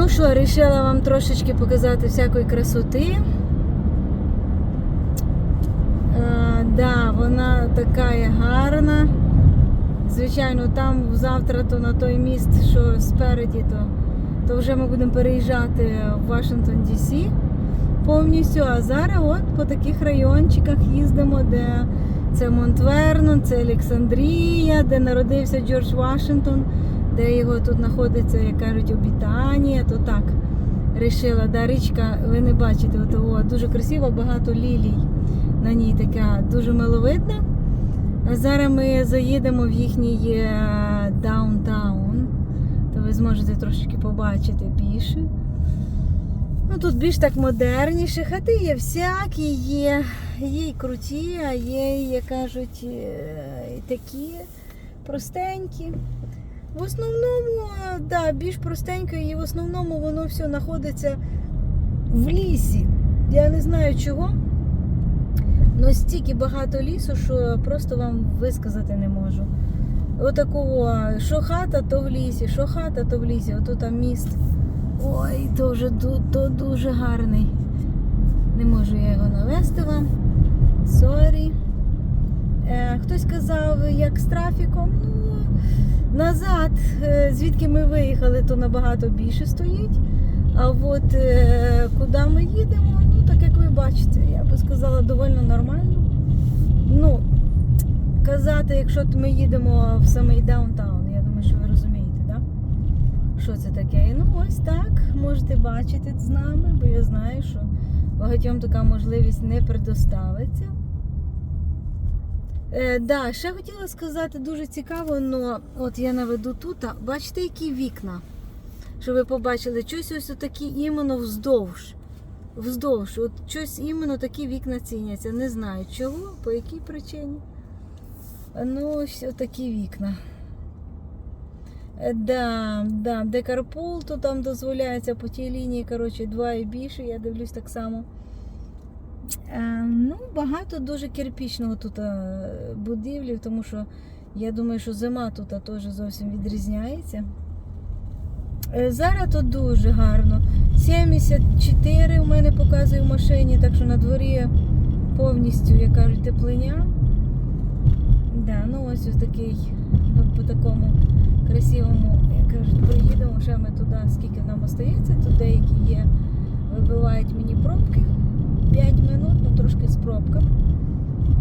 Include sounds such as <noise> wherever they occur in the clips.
Ну що, вирішила вам трошечки показати всякої красоти. Е, да, вона така гарна. Звичайно, там завтра то на той міст, що спереді, то, то вже ми будемо переїжджати в Вашингтон Дісі повністю. А зараз от по таких райончиках їздимо, де це Монтвернон, це Олександрія, де народився Джордж Вашингтон, де його тут знаходиться, як кажуть, обітання, то так. Рішила, да, річка, ви не бачите, от, о, дуже красиво, багато лілій на ній така дуже миловидна. А зараз ми заїдемо в їхній е, даунтаун, то ви зможете трошечки побачити більше. Ну тут більш так модерніше. Хати є всякі, є, є і круті, а є, як кажуть, е, і такі простенькі. В основному, е, да, більш простенько, і в основному воно все знаходиться в лісі. Я не знаю чого. Ну стільки багато лісу, що просто вам висказати не можу. Отакого, що хата, то в лісі, що хата, то в лісі. Ото там міст. Ой, то вже то дуже гарний. Не можу я його навести вам. Сорі. Хтось казав, як з трафіком. Ну, назад, е, звідки ми виїхали, то набагато більше стоїть. А от е, куди ми їдемо, ну так як ви бачите, я би сказала, доволі нормально. Ну, казати, якщо ми їдемо в самий даунтаун, я думаю, що ви розумієте, да? що це таке. Ну ось так, можете бачити з нами, бо я знаю, що багатьом така можливість не предоставиться. Е, да, ще хотіла сказати дуже цікаво, але от я наведу тут. а Бачите, які вікна? Щоб ви побачили, щось ось такі іменно вздовж. Вздовж. От щось іменно такі вікна ціняться. Не знаю чого, по якій причині. Ну, ось такі вікна. Е, Да, да, де то там дозволяється по тій лінії, коротше, два і більше, я дивлюсь так само. Е, ну, багато дуже кирпічного тут е, будівлі, тому що я думаю, що зима тут теж зовсім відрізняється. Е, Зараз тут дуже гарно. 74 у мене показує в машині, так що на дворі повністю, як кажуть, теплиня. Да, ну ось ось такий ну, по такому красивому, як кажуть, приїдемо. Ще ми туди, скільки нам остається, тут деякі є, вибивають мені пробки. 5 минут,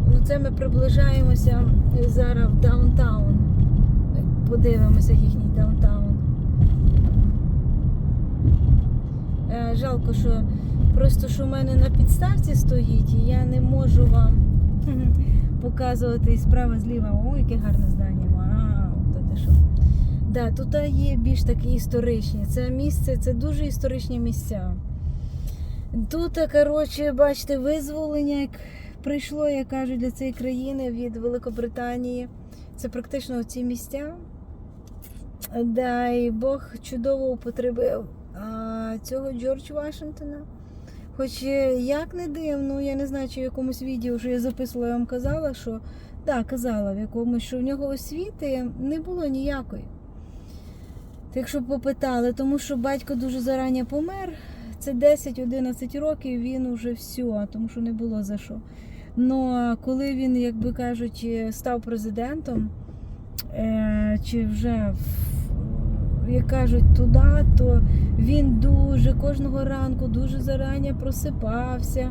ну це ми приближаємося зараз в даунтаун. Подивимося їхній даунтаун. Е, Жалко, що просто що в мене на підставці стоїть, і я не можу вам <laughs> показувати справа зліва. Ой, яке гарне здання. Вау, то ти що. Да, тут є більш такі історичні. Це місце, це дуже історичні місця. Тут, коротше, бачите, визволення як прийшло, як кажуть, для цієї країни від Великобританії. Це практично ці місця. Да, і Бог чудово употребив цього Джордж Вашингтона. Хоч е, як не дивно, я не знаю, чи в якомусь відео, що я записувала, я вам казала, що да, казала в якомусь, що в нього освіти не було ніякої. Так що попитали, тому що батько дуже зарані помер. Це 10-11 років, він уже все, тому що не було за що. Ну а коли він, як би кажуть, став президентом, е, чи вже як кажуть, туди, то він дуже кожного ранку дуже зарані просипався.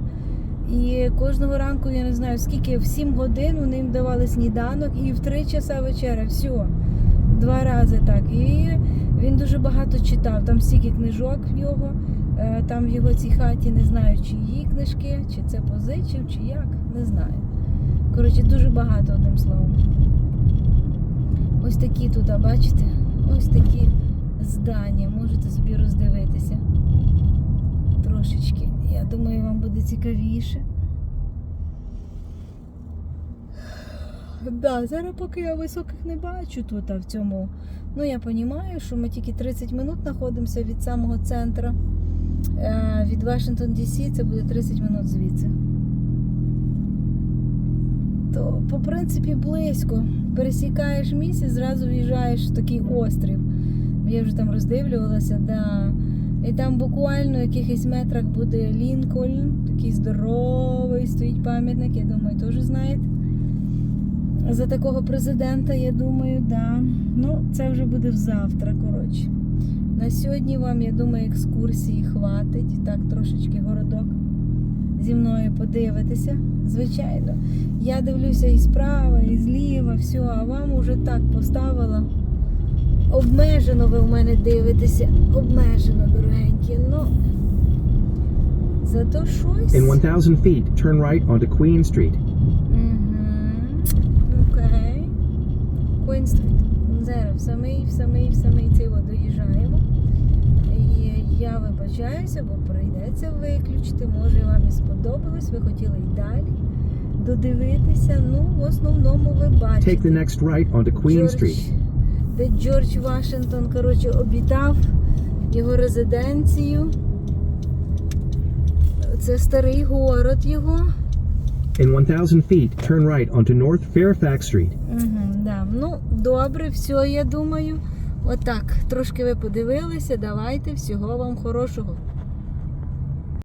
І кожного ранку, я не знаю, скільки в 7 годин ним давали сніданок і в 3 часа вечеря. Все. Два рази так. І він дуже багато читав. Там стільки книжок в його. Е, Там в його цій хаті не знаю, чи її книжки, чи це позичив, чи як, не знаю. Коротше, дуже багато одним словом. Ось такі тут, бачите? Ось такі здання. Можете собі роздивитися. Трошечки. Я думаю, вам буде цікавіше. Да, зараз поки я високих не бачу тут, а в цьому. Ну, я розумію, що ми тільки 30 минут знаходимося від самого центру. Е, Від Вашингтон Дісі це буде 30 минут звідси. То, по принципі, близько. Пересікаєш місяць, зразу в'їжджаєш в такий острів. Я вже там роздивлювалася, да. І там буквально в якихось метрах буде Лінкольн, такий здоровий, стоїть пам'ятник, я думаю, теж знаєте. За такого президента, я думаю, да. Ну, це вже буде завтра, коротше. На сьогодні вам, я думаю, екскурсії хватить. Так, трошечки городок зі мною подивитися. Звичайно, я дивлюся і справа, і зліва, все, а вам уже так поставила. Обмежено ви в мене дивитеся. Обмежено, дорогенькі. Ну, зато щось. In 1,000 feet, turn right onto Queen Street. Куінстріт. Зараз в самий, в самий, в самий от доїжджаємо. І я вибачаюся, бо прийдеться виключити. Може вам і сподобалось, ви хотіли й далі додивитися. Ну, в основному ви Take бачите. the next right onto Queen Джордж- Street. Де Джордж Вашингтон, коротше, обітав його резиденцію. Це старий город його. In 1,000 feet, turn right onto North Fairfax Street. Угу, да. Ну, добре, все, я думаю. Отак. Трошки ви подивилися. Давайте всього вам хорошого.